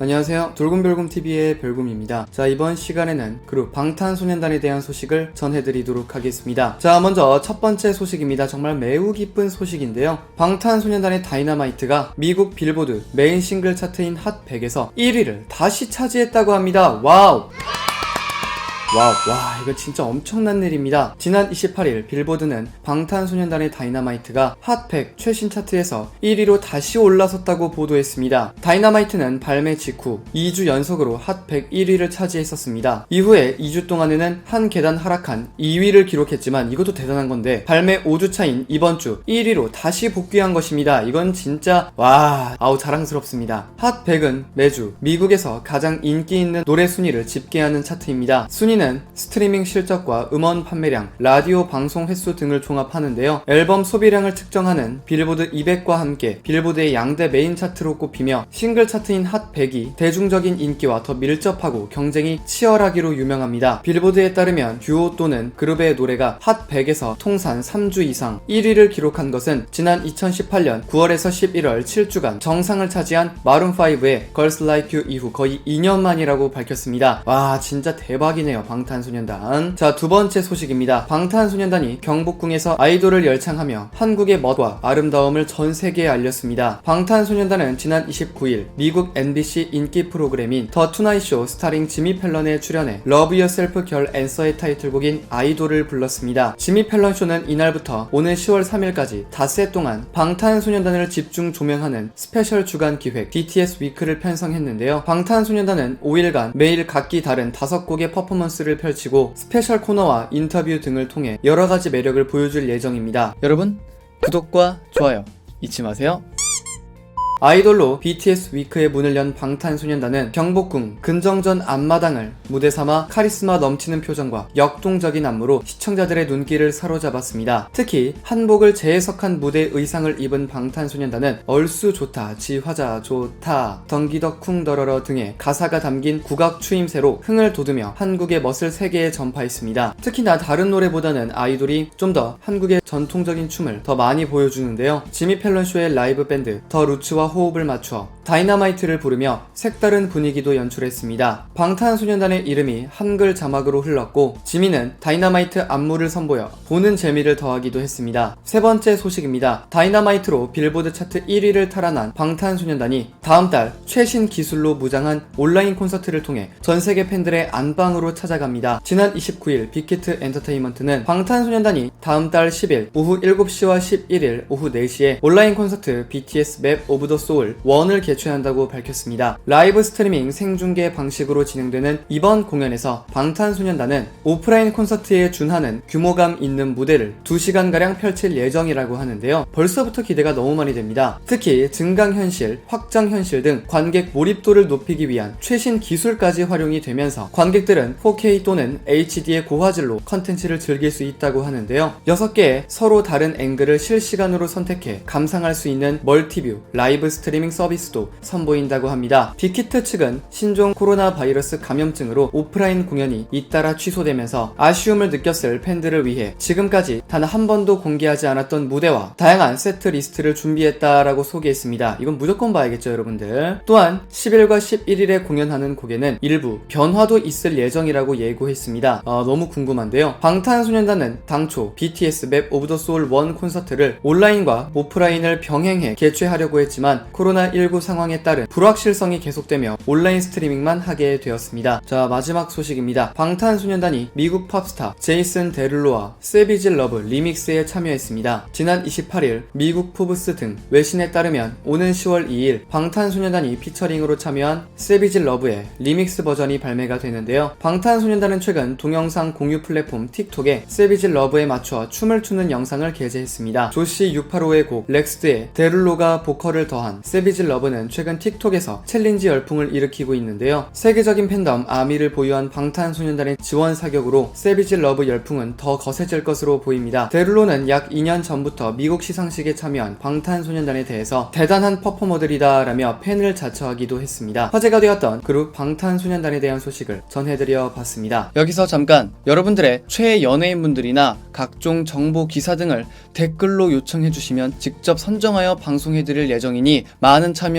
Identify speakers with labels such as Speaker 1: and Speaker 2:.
Speaker 1: 안녕하세요. 돌곰별곰TV의 별곰입니다. 자, 이번 시간에는 그룹 방탄소년단에 대한 소식을 전해드리도록 하겠습니다. 자, 먼저 첫 번째 소식입니다. 정말 매우 기쁜 소식인데요. 방탄소년단의 다이너마이트가 미국 빌보드 메인 싱글 차트인 핫 100에서 1위를 다시 차지했다고 합니다. 와우! 와우, 와, 이거 진짜 엄청난 일입니다. 지난 28일 빌보드는 방탄소년단의 다이너마이트가 핫100 최신 차트에서 1위로 다시 올라섰다고 보도했습니다. 다이너마이트는 발매 직후 2주 연속으로 핫100 1위를 차지했었습니다. 이후에 2주 동안에는 한 계단 하락한 2위를 기록했지만 이것도 대단한 건데 발매 5주 차인 이번 주 1위로 다시 복귀한 것입니다. 이건 진짜 와, 아우 자랑스럽습니다. 핫100은 매주 미국에서 가장 인기 있는 노래 순위를 집계하는 차트입니다. 순위 순위는 스트리밍 실적과 음원 판매량, 라디오 방송 횟수 등을 종합하는데요. 앨범 소비량을 측정하는 빌보드 200과 함께 빌보드의 양대 메인 차트로 꼽히며 싱글 차트인 핫 100이 대중적인 인기와 더 밀접하고 경쟁이 치열하기로 유명합니다. 빌보드에 따르면 듀오 또는 그룹의 노래가 핫 100에서 통산 3주 이상 1위를 기록한 것은 지난 2018년 9월에서 11월 7주간 정상을 차지한 마룬5의 Girls Like 이후 거의 2년 만이라고 밝혔습니다. 와 진짜 대박이네요. 방탄소년단. 자, 두 번째 소식입니다. 방탄소년단이 경복궁에서 아이돌을 열창하며 한국의 멋과 아름다움을 전 세계에 알렸습니다. 방탄소년단은 지난 29일 미국 NBC 인기 프로그램인 더 투나잇 쇼 스타링 지미 펠런에 출연해 러브 유어셀프 결 앤서의 타이틀곡인 아이돌을 불렀습니다. 지미 펠런 쇼는 이날부터 오는 10월 3일까지 닷새 동안 방탄소년단을 집중 조명하는 스페셜 주간 기획 BTS 위크를 편성했는데요. 방탄소년단은 5일간 매일 각기 다른 5곡의 퍼포먼스 퍼포먼스를 펼치고 스페셜 코너와 인터뷰 등을 통해 여러 가지 매력을 보여줄 예정입니다. 여러분, 구독과 좋아요 잊지 마세요. 아이돌로 BTS 위크의 문을 연 방탄소년단은 경복궁 근정전 앞마당을 무대 삼아 카리스마 넘치는 표정과 역동적인 안무로 시청자들의 눈길을 사로잡았습니다. 특히 한복을 재해석한 무대 의상을 입은 방탄소년단은 얼쑤 좋다, 지화자 좋다, 덩기덕 쿵 더러러 등의 가사가 담긴 국악 추임새로 흥을 돋우며 한국의 멋을 세계에 전파했습니다. 특히나 다른 노래보다는 아이돌이 좀 더 한국의 전통적인 춤을 더 많이 보여주는데요. 지미 펠런 쇼의 라이브 밴드 더 루츠와 호흡을 맞춰 다이너마이트를 부르며 색다른 분위기도 연출했습니다. 방탄소년단의 이름이 한글 자막으로 흘렀고 지민은 다이너마이트 안무를 선보여 보는 재미를 더하기도 했습니다. 세 번째 소식입니다. 다이너마이트로 빌보드 차트 1위를 탈환한 방탄소년단이 다음 달 최신 기술로 무장한 온라인 콘서트를 통해 전 세계 팬들의 안방으로 찾아갑니다. 지난 29일 빅히트 엔터테인먼트는 방탄소년단이 다음 달 10일 오후 7시와 11일 오후 4시에 온라인 콘서트 BTS 맵 오브 더 소울 1을 개최 한다고 밝혔습니다. 라이브 스트리밍 생중계 방식으로 진행되는 이번 공연에서 방탄소년단은 오프라인 콘서트에 준하는 규모감 있는 무대를 2시간가량 펼칠 예정이라고 하는데요. 벌써부터 기대가 너무 많이 됩니다. 특히 증강현실, 확장현실 등 관객 몰입도를 높이기 위한 최신 기술까지 활용이 되면서 관객들은 4K 또는 HD의 고화질로 컨텐츠를 즐길 수 있다고 하는데요. 6개의 서로 다른 앵글을 실시간으로 선택해 감상할 수 있는 멀티뷰, 라이브 스트리밍 서비스도 선보인다고 합니다. 빅히트 측은 신종 코로나 바이러스 감염증으로 오프라인 공연이 잇따라 취소되면서 아쉬움을 느꼈을 팬들을 위해 지금까지 단 한 번도 공개하지 않았던 무대와 다양한 세트 리스트를 준비했다라고 소개했습니다. 이건 무조건 봐야겠죠, 여러분들. 또한 10일과 11일에 공연하는 곡에는 일부 변화도 있을 예정이라고 예고했습니다. 어, 너무 궁금한데요. 방탄소년단은 당초 BTS 맵 오브 더 소울 1 콘서트를 온라인과 오프라인을 병행해 개최하려고 했지만 코로나19 상황 에 따른 불확실성이 계속되며 온라인 스트리밍만 하게 되었습니다. 자, 마지막 소식입니다. 방탄소년단이 미국 팝스타 제이슨 데룰로와 세비질 러브 리믹스에 참여했습니다. 지난 28일 미국 포브스 등 외신에 따르면 오는 10월 2일 방탄소년단이 피처링으로 참여한 세비질 러브의 리믹스 버전이 발매가 되는데요. 방탄소년단은 최근 동영상 공유 플랫폼 틱톡에 세비질 러브에 맞춰 춤을 추는 영상을 게재했습니다. 조시 685의 곡 렉스드에 데룰로가 보컬을 더한 세비질 러브는 소녀단은 최근 틱톡에서 챌린지 열풍을 일으키고 있는데요. 세계적인 팬덤 아미를 보유한 방탄소년단의 지원 사격으로 세비지 러브 열풍은 더 거세질 것으로 보입니다. 데룰로는 약 2년 전부터 미국 시상식에 참여한 방탄소년단에 대해서 대단한 퍼포머들이다 라며 팬을 자처하기도 했습니다. 화제가 되었던 그룹 방탄소년단에 대한 소식을 전해드려 봤습니다. 여기서 잠깐 여러분들의 최애 연예인분들이나 각종 정보 기사 등을 댓글로 요청해 주시면 직접 선정하여 방송해 드릴 예정이니 많은